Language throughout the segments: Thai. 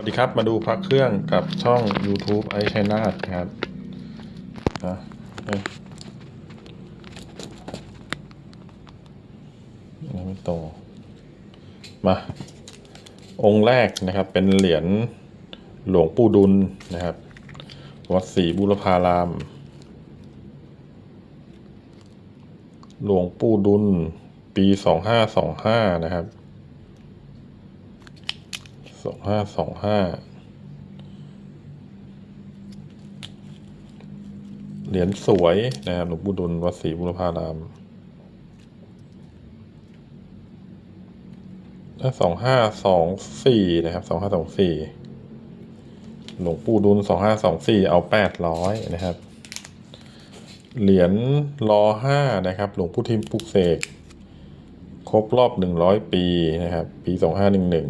สวัสดีครับ มาดูพระเครื่องกับช่อง YouTube ไอชัยนาทครับนะเอ้ยยังไม่โต มา องค์แรกนะครับ เป็นเหรียญหลวงปู่ดุลนะครับ วัดศรีบุรพาราม หลวงปู่ดุล ปีสองห้าสองห้านะครับ สองห้าสองห้าเหรียญสวยนะครับหลวงปู่ดุลวัดศรีบุรพารามถ้าสองห้าสองสี่นะครับสองห้าสองสี่หลวงปู่ดุลสองห้าสองสี่เอาแปดร้อยนะครับ เหรียญรอห้านะครับ หลวงปู่ทิมปุกเสก ครบรอบหนึ่งร้อยปีนะครับ ปีสองห้าหนึ่งหนึ่ง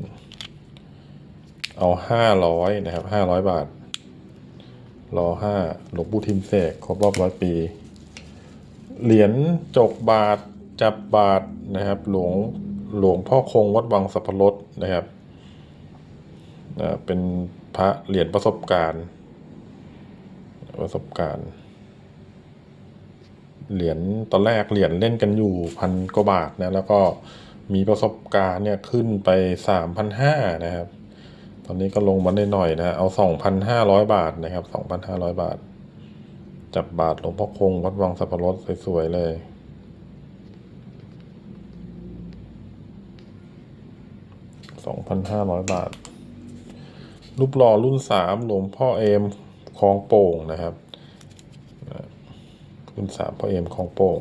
เอาห้าร้อยนะครับห้าร้อยบาท รอห้าหลวงปู่ทิมเสกครบรอบร้อยปี เหรียญจกบาทจับบาทนะครับ หลวงหลวงพ่อคงวัดวังสัพพรสนะครับเป็นพระเหรียญประสบการณ์ ประสบการณ์ เหรียญตอนแรกเหรียญเล่นกันอยู่พันกว่าบาทนะแล้วก็มีประสบการณ์เนี่ยขึ้นไปสามพันห้านะครับ อนนี้ก็ลงมาได้หน่อยนะ เอาสองพันห้าร้อยบาทนะครับสองพันห้าร้อยบาท จับบาทหลวงพ่อคงวัดวังสับปะรดสวยๆเลยสองพันห้าร้อยบาท รูปหล่อรุ่นสามหลวงพ่อเอมคลองโป่งนะครับรุ่นสามพ่อเอมคลองโป่ง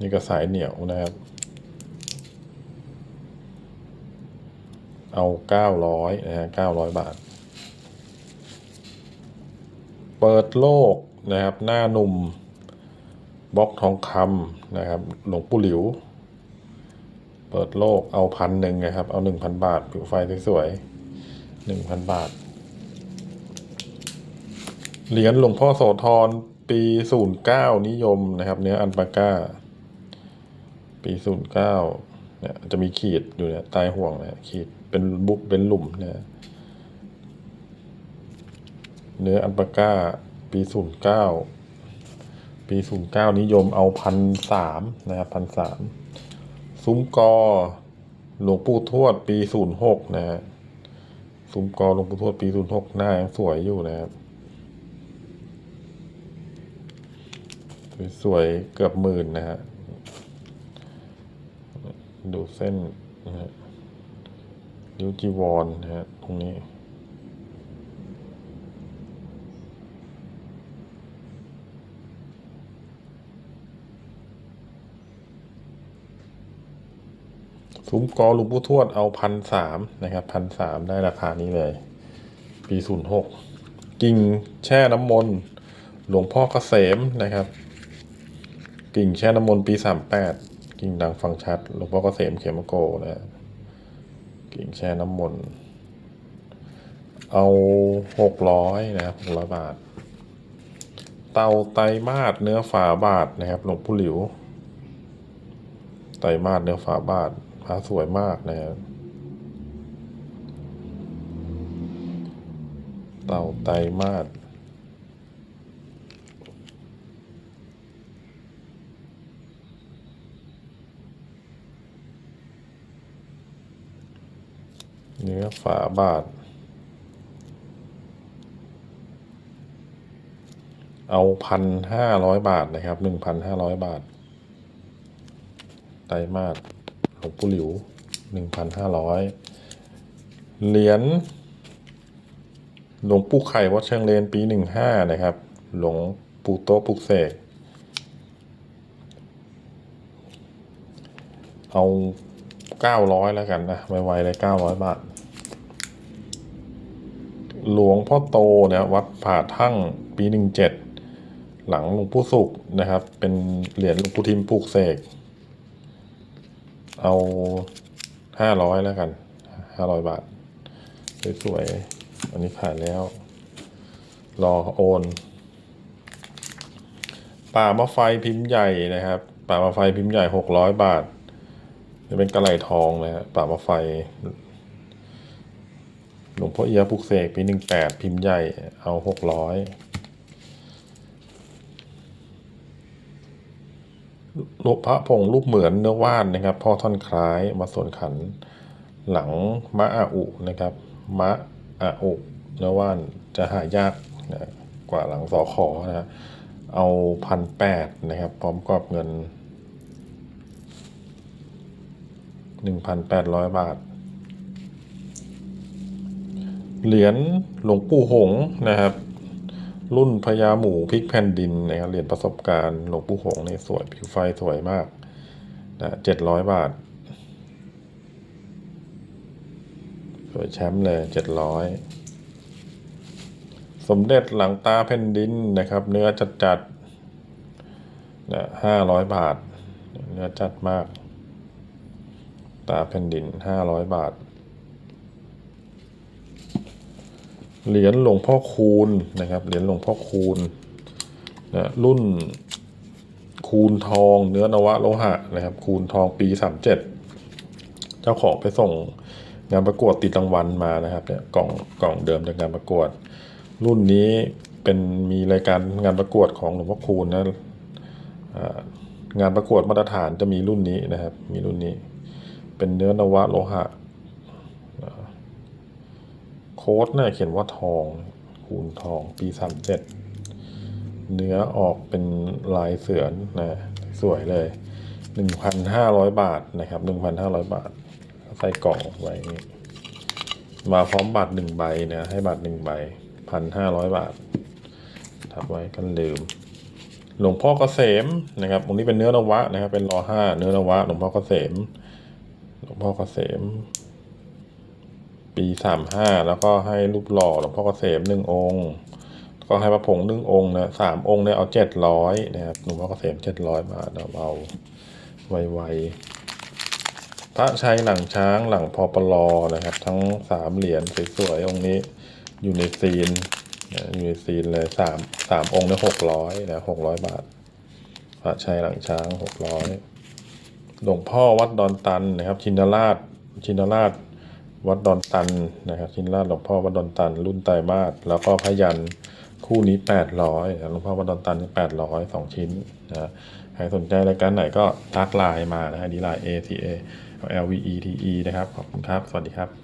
นี่ก็สายเหนียวนะครับ เอาเก้าร้อยนะฮะเก้าร้อยบาท เปิดโลกนะครับ หน้าหนุ่มบล็อกทองคำนะครับ หลวงปู่หลิว เปิดโลกเอาพันหนึ่งนะครับ เอาหนึ่งพันบาท ผิวไฟสวยๆหนึ่งพันบาท เหรียญหลวงพ่อโสธรปีศูนย์เก้านิยมนะครับ เนื้ออันปาก้า ปีศูนย์เก้า เนี่ยจะมีขีดอยู่เนี่ยใต้ห่วงเนี่ยขีดเป็นบุบเป็นหลุมเนี่ยเนื้ออันปาก้า ปีศูนย์เก้าปีศูนย์เก้านิยมเอาพันสามนะครับพันสามซุ้มกอหลวงปู่ทวดปีศูนย์หกนะฮะซุ้มกอหลวงปู่ทวดปีศูนย์หกหน้ายังสวยอยู่นะครับสวยๆเกือบหมื่นนะฮะ ดูเส้นนะฮะนิ้วจีวรนะฮะตรงนี้ซุ้มกอหลวงปู่ทวดเอาพันสามนะครับพันสามได้ราคานี้เลย ปีศูนย์หกกิ่งแช่น้ำมนต์หลวงพ่อเกษมนะครับ กิ่งแช่น้ำมนต์ปีสามแปด กิ่งดังฟังชัดหลวงพ่อเกษมเขมโกนะกิ่งแช่น้ำมนต์เอาหกร้อยนะครับหกร้อยบาท เตาไตมาสเนื้อฝาบาทนะครับหลวงปู่หลิว ไตมาสเนื้อฝาบาทพระสวยมากนะครับเตาไตมาส เนื้อฝาบาท เอาพันห้าร้อยบาทนะครับหนึ่งพันห้าร้อยบาท ไตรมาสหลวงปู่หลิวหนึ่งพันห้าร้อยเหรียญหลวงปู่ไข่วัดเชิงเลนปีหนึ่งห้านะครับ หลวงปู่โตะปุกเสกเอาเก้าร้อยแล้วกันนะไวๆเลยเก้าร้อยบาท หลวงพ่อโตเนี่ยวัดผ่าทั่งปีหนึ่งเจ็ดหลังหลวงปู่สุขนะครับ เป็นเหรียญหลวงปู่ทิมปลูกเสก เอาห้าร้อยแล้วกันห้าร้อยบาท สวยๆอันนี้ขายแล้ว รอโอน ป่ามะไฟพิมพ์ใหญ่นะครับ ป่ามะไฟพิมพ์ใหญ่หกร้อยบาทจะเป็นกระไหลทองนะฮะป่ามะไฟ ลวงพ่อเอียปุกเสกปีหนึ่งแปดพิมพ์ใหญ่เอาหกร้อยรูปพระผงรูปเหมือนเนื้อว่านนะครับ พ่อท่อนคล้ายมาส่วนขัน หลังมะอาอุนะครับมะอาอุเนื้อว่านจะหายากนะกว่าหลังสอขอนะเอาพันแปดนะครับ พร้อมกอบเงินหนึ่งพันแปดร้อยบาท เหรียญหลวงปู่หงนะครับ รุ่นพญาหมูพลิกแผ่นดินนะครับเหรียญประสบการณ์หลวงปู่หงนี่สวยผิวไฟสวยมากนะเจ็ดร้อยบาท สวยแชมป์เลยเจ็ดร้อยสมเด็จหลังตาแผ่นดินนะครับ เนื้อจัดจัดนะห้าร้อยบาท เนื้อจัดมาก ตาแผ่นดินห้าร้อยบาท เหรียญหลวงพ่อคูณนะครับ เหรียญหลวงพ่อคูณนะรุ่นคูณทองเนื้อนวะโลหะนะครับ คูณทองปีสามเจ็ดเจ้าของไปส่งงานประกวดติดรางวัลมานะครับเนี่ยกล่องกล่องเดิมจากงานประกวด รุ่นนี้เป็นมีรายการงานประกวดของหลวงพ่อคูณนะงานประกวดมาตรฐานจะมีรุ่นนี้นะครับ มีรุ่นนี้ เป็นเนื้อนวะโลหะ โค้ดเนี่ยเขียนว่าทอง คูณทองปีสามเจ็ดเนื้อออกเป็นลายเสือนนะสวยเลยหนึ่งพันห้าร้อยบาทนะครับหนึ่งพันห้าร้อยบาท ใส่กล่องไว้มาพร้อมบัตรหนึ่งใบนะให้บัตรหนึ่งใบพันห้าร้อยบาททับไว้กันลืม หลวงพ่อเกษมนะครับตรงนี้เป็นเนื้อนวะนะครับ เป็นรอห้าเนื้อนวะ หลวงพ่อเกษม หลวงพ่อเกษม ปีสามห้าแล้วก็ให้รูปหล่อหลวงพ่อเกษมหนึ่งองค์ ก็ให้พระผงหนึ่งองค์นะสามองค์เนี่ยเอาเจ็ดร้อยนะครับหลวงพ่อเกษมเจ็ดร้อยบาทเอาเอาไวๆพระชัยหลังช้างหลังพอปลอนะครับ ทั้งสามเหรียญสวยๆองค์นี้อยู่ในซีนอยู่ในซีนเลยสามสามองค์เนี่ยหกร้อยนะหกร้อยบาท พระชัยหลังช้างหกร้อยหลวงพ่อวัดดอนตันนะครับ ชินราชชินราช วัดดอนตันนะครับชินราชหลวงพ่อวัดดอนตัน รุ่นไตรมาสแล้วก็พยันคู่นี้แปดร้อยหลวงพ่อวัดดอนตันนี่แปดร้อยสองชิ้นนะใครสนใจรายการไหนก็ทักไลน์มานะฮะดีไลน์ A T A L V E T E นะครับ ขอบคุณครับ สวัสดีครับ